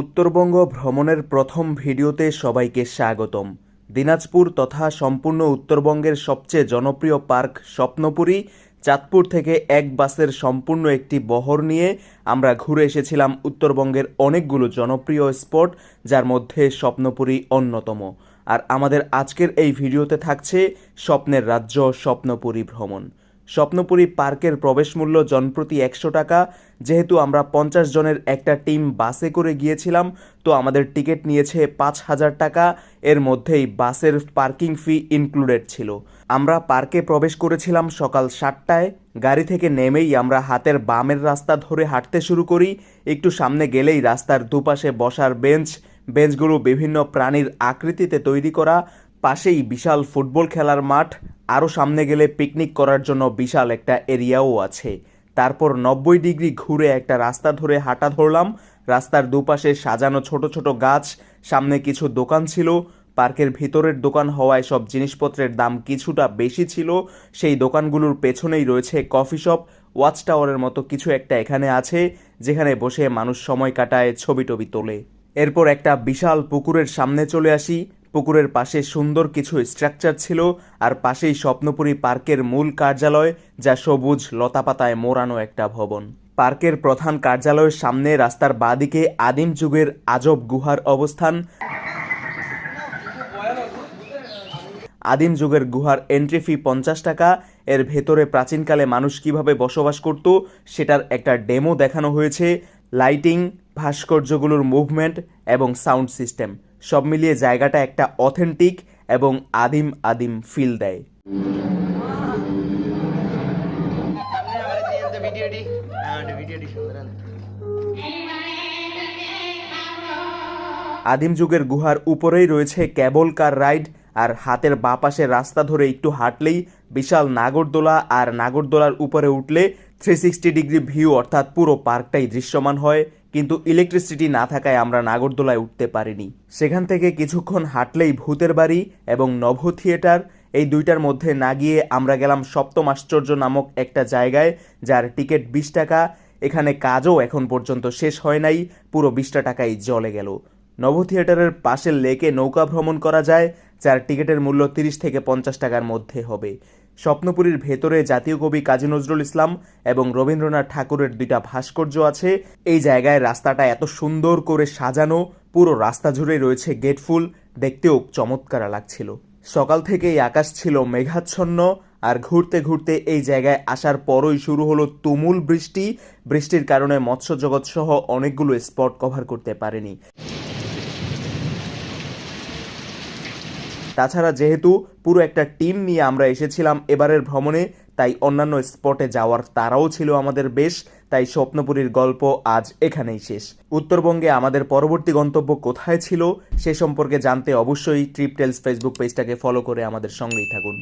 উত্তরবঙ্গ ভ্রমণের প্রথম ভিডিওতে সবাইকে স্বাগতম। দিনাজপুর তথা সম্পূর্ণ উত্তরবঙ্গের সবচেয়ে জনপ্রিয় পার্ক স্বপ্নপুরী, চাঁদপুর থেকে এক বাসের সম্পূর্ণ একটি বহর নিয়ে আমরা ঘুরে এসেছিলাম উত্তরবঙ্গের অনেকগুলো জনপ্রিয় স্পট, যার মধ্যে স্বপ্নপুরী অন্যতম। আর আমাদের আজকের এই ভিডিওতে থাকছে স্বপ্নের রাজ্য স্বপ্নপুরী ভ্রমণ। স্বপ্নপুরী পার্কের প্রবেশ মূল্য জনপ্রতি একশো টাকা। যেহেতু আমরা পঞ্চাশ জনের একটা টিম বাসে করে গিয়েছিলাম, তো আমাদের টিকিট নিয়েছে পাঁচ হাজার টাকা। এর মধ্যেই বাসের পার্কিং ফি ইনক্লুডেড ছিল। আমরা পার্কে প্রবেশ করেছিলাম সকাল সাতটায়। গাড়ি থেকে নেমেই আমরা হাতের বামের রাস্তা ধরে হাঁটতে শুরু করি। একটু সামনে গেলেই রাস্তার দুপাশে বসার বেঞ্চ। বেঞ্চগুলো বিভিন্ন প্রাণীর আকৃতিতে তৈরি করা। পাশেই বিশাল ফুটবল খেলার মাঠ। আরও সামনে গেলে পিকনিক করার জন্য বিশাল একটা এরিয়াও আছে। তারপর নব্বই ডিগ্রি ঘুরে একটা রাস্তা ধরে হাঁটা ধরলাম। রাস্তার দুপাশে সাজানো ছোট ছোট গাছ, সামনে কিছু দোকান ছিল। পার্কের ভিতরের দোকান হওয়ায় সব জিনিসপত্রের দাম কিছুটা বেশি ছিল। সেই দোকানগুলোর পেছনেই রয়েছে কফি শপ ওয়াচ টাওয়ারের মতো কিছু একটা এখানে আছে, যেখানে বসে মানুষ সময় কাটায় ছবি টবি তোলে। এরপর একটা বিশাল পুকুরের সামনে চলে আসি। পুকুরের পাশে সুন্দর কিছু স্ট্রাকচার ছিল আর পাশেই স্বপ্নপুরী পার্কের মূল কার্যালয় যা সবুজ লতাপাতায় মোড়ানো একটা ভবন। পার্কের প্রধান কার্যালয়ের সামনে রাস্তার বাদিকে আদিম যুগের আজব গুহার অবস্থান। আদিম যুগের গুহার এন্ট্রি ফি পঞ্চাশ টাকা। এর ভেতরে প্রাচীনকালে মানুষ কীভাবে বসবাস করত সেটার একটা ডেমো দেখানো হয়েছে। লাইটিং ভাস্কর্যগুলোর মুভমেন্ট এবং সাউন্ড সিস্টেম সব মিলিয়ে জায়গাটা একটা অথেন্টিক এবং আদিম আদিম ফিল দেয়। আদিম যুগের গুহার উপরেই রয়েছে ক্যাবল কার রাইড আর হাতের বাঁ পাশে রাস্তা ধরে একটু হাঁটলেই বিশাল নাগরদোলা আর নাগরদোলার উপরে উঠলে থ্রি সিক্সটি ডিগ্রি ভিউ অর্থাৎ পুরো পার্কটাই দৃশ্যমান হয়। কিন্তু ইলেকট্রিসিটি না থাকায় আমরা নাগরদোলায় উঠতে পারিনি। সেখান থেকে কিছুক্ষণ হাঁটলেই ভূতের বাড়ি এবং নভ থিয়েটার। এই দুইটার মধ্যে না গিয়ে আমরা গেলাম সপ্তম আশ্চর্য নামক একটা জায়গায় যার টিকিট বিশ টাকা। এখানে কাজও এখন পর্যন্ত শেষ হয় নাই। পুরো বিশটা টাকাই জলে গেল। নভ থিয়েটারের পাশের লেকে নৌকা ভ্রমণ করা যায়, যার টিকিটের মূল্য তিরিশ থেকে পঞ্চাশ টাকার মধ্যে হবে। স্বপ্নপুরীর ভেতরে জাতীয় কবি কাজী নজরুল ইসলাম এবং রবীন্দ্রনাথ ঠাকুরের দুইটা ভাস্কর্য আছে। এই জায়গায় রাস্তাটা এত সুন্দর করে সাজানো, পুরো রাস্তা জুড়ে রয়েছে গেটফুল দেখতেও চমৎকার লাগছিল। সকাল থেকেই আকাশ ছিল মেঘাচ্ছন্ন আর ঘুরতে ঘুরতে এই জায়গায় আসার পরই শুরু হলো তুমুল বৃষ্টি। বৃষ্টির কারণে মৎস্য জগৎ সহ অনেকগুলো স্পট কভার করতে পারেনি। তাছাড়া যেহেতু পুরো একটা টিম নিয়ে আমরা এসেছিলাম এবারের ভ্রমণে, তাই অন্যান্য স্পটে যাওয়ার তারাও ছিল আমাদের বেশ, তাই স্বপ্নপুরীর গল্প আজ এখানেই শেষ। উত্তরবঙ্গে আমাদের পরবর্তী গন্তব্য কোথায় ছিল, সে সম্পর্কে জানতে অবশ্যই ট্রিপটেলস ফেসবুক পেজটাকে ফলো করে আমাদের সঙ্গেই থাকুন।